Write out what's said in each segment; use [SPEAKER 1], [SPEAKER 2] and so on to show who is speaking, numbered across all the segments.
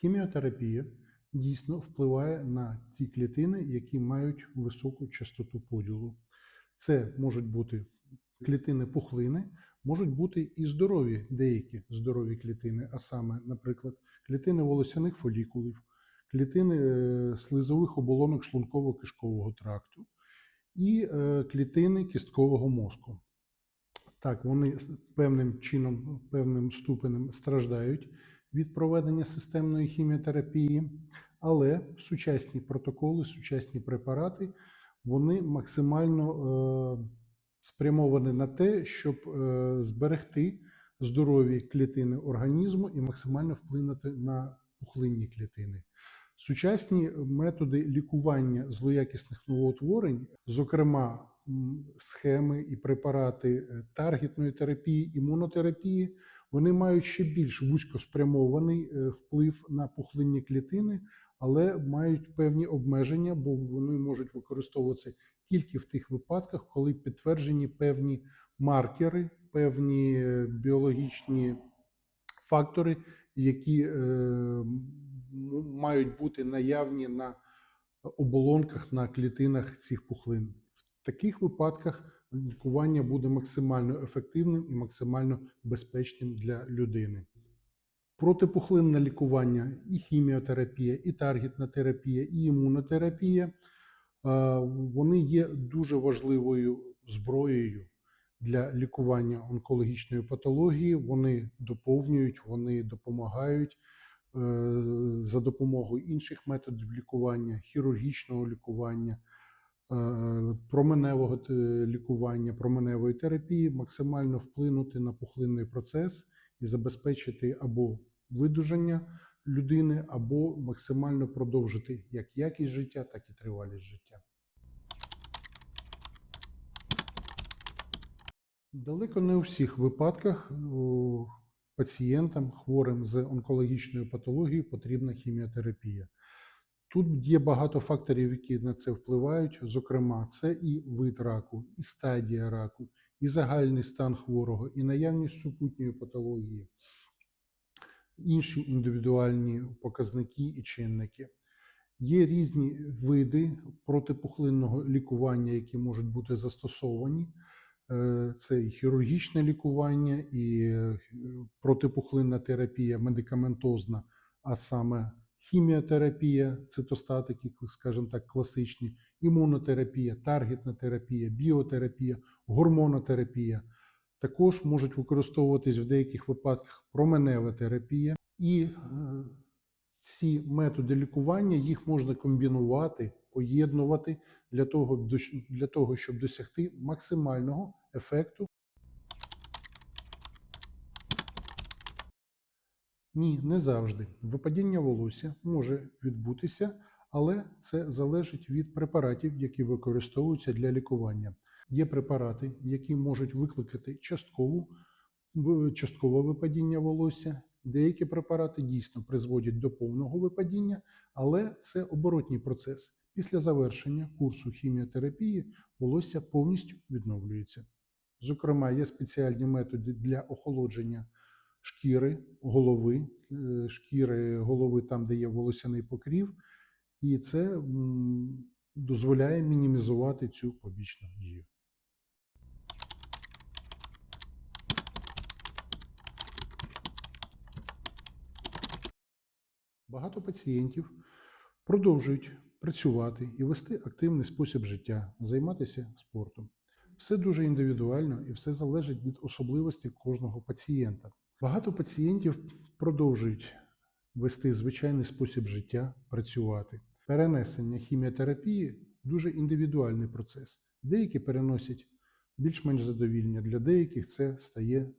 [SPEAKER 1] Хіміотерапія дійсно впливає на ті клітини, які мають високу частоту поділу. Це можуть бути клітини пухлини, можуть бути і здорові деякі здорові клітини, а саме, наприклад, клітини волосяних фолікулів, клітини е, слизових оболонок шлунково-кишкового тракту і е, клітини кісткового мозку. Так, вони певним чином, певним ступенем страждають від проведення системної хіміотерапії, але сучасні протоколи, сучасні препарати, вони максимально е, спрямовані на те, щоб е, зберегти здорові клітини організму і максимально вплинути на пухлинні клітини. Сучасні методи лікування злоякісних новоутворень, зокрема схеми і препарати е, таргетної терапії, імунотерапії, вони мають ще більш вузькоспрямований е, вплив на пухлинні клітини, але мають певні обмеження, бо вони можуть використовуватися тільки в тих випадках, коли підтверджені певні маркери, певні е, біологічні фактори, які мають бути наявні на оболонках, на клітинах цих пухлин. В таких випадках лікування буде максимально ефективним і максимально безпечним для людини. Протипухлинне лікування, і хіміотерапія, і таргетна терапія, і імунотерапія е, вони є дуже важливою зброєю для лікування онкологічної патології. Вони доповнюють, вони допомагають е, за допомогою інших методів лікування, хірургічного лікування, е, променевого лікування, променевої терапії, максимально вплинути на пухлинний процес і забезпечити або видужання людини, або максимально продовжити як якість життя, так і тривалість життя. Далеко не у всіх випадках пацієнтам, хворим з онкологічною патологією, потрібна хіміотерапія. Тут є багато факторів, які на це впливають. Зокрема, це і вид раку, і стадія раку, і загальний стан хворого, і наявність супутньої патології, інші індивідуальні показники і чинники. Є різні види протипухлинного лікування, які можуть бути застосовані. Е, Це і хірургічне лікування, і е, протипухлинна терапія медикаментозна, а саме хіміотерапія, цитостатики, скажімо так, класичні, імунотерапія, таргетна терапія, біотерапія, гормонотерапія. Також можуть використовуватись в деяких випадках променева терапія. І е, ці методи лікування їх можна комбінувати, поєднувати для того, для того, щоб досягти максимального ефекту. Ні, не завжди. Випадіння волосся може відбутися, але це залежить від препаратів, які використовуються для лікування. Є препарати, які можуть викликати часткову, часткове випадіння волосся. Деякі препарати дійсно призводять до повного випадіння, але це оборотній процес. Після завершення курсу хіміотерапії волосся повністю відновлюється. Зокрема, є спеціальні методи для охолодження шкіри голови, е, шкіри голови там, де є волосяний покрів, і це дозволяє мінімізувати цю побічну дію. Багато пацієнтів продовжують працювати і вести активний спосіб життя, займатися спортом. Все дуже індивідуально і все залежить від особливостей кожного пацієнта. Багато пацієнтів продовжують вести звичайний спосіб життя, працювати. Перенесення хіміотерапії дуже індивідуальний процес. Деякі переносять більш-менш задовільно, для деяких це стає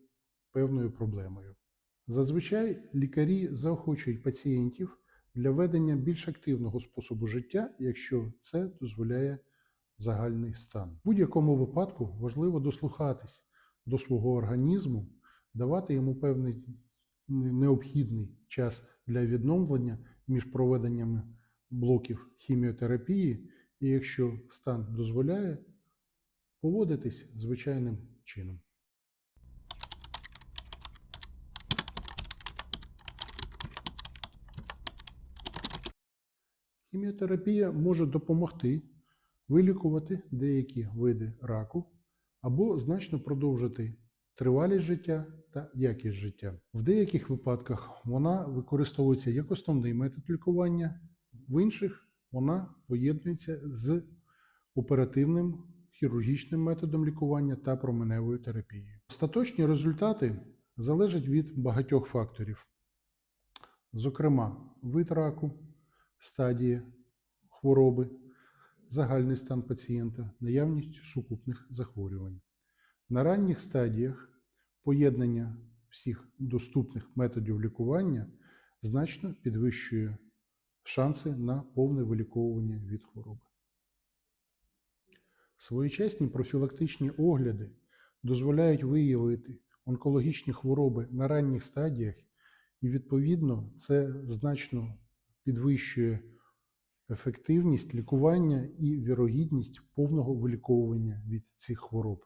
[SPEAKER 1] певною проблемою. Зазвичай лікарі заохочують пацієнтів для ведення більш активного способу життя, якщо це дозволяє загальний стан. В будь-якому випадку важливо дослухатись до свого організму, давати йому певний необхідний час для відновлення між проведеннями блоків хіміотерапії, і якщо стан дозволяє, поводитись звичайним чином. Хіміотерапія може допомогти вилікувати деякі види раку або значно продовжити тривалість життя та якість життя. В деяких випадках вона використовується як основний метод лікування, в інших вона поєднується з оперативним хірургічним методом лікування та променевою терапією. Остаточні результати залежать від багатьох факторів, зокрема, вид раку, стадія хвороби, загальний стан пацієнта, наявність сукупних захворювань. На ранніх стадіях поєднання всіх доступних методів лікування значно підвищує шанси на повне виліковування від хвороби. Своєчасні профілактичні огляди дозволяють виявити онкологічні хвороби на ранніх стадіях, і, відповідно, це значно підвищує ефективність лікування і вірогідність повного виліковування від цих хвороб.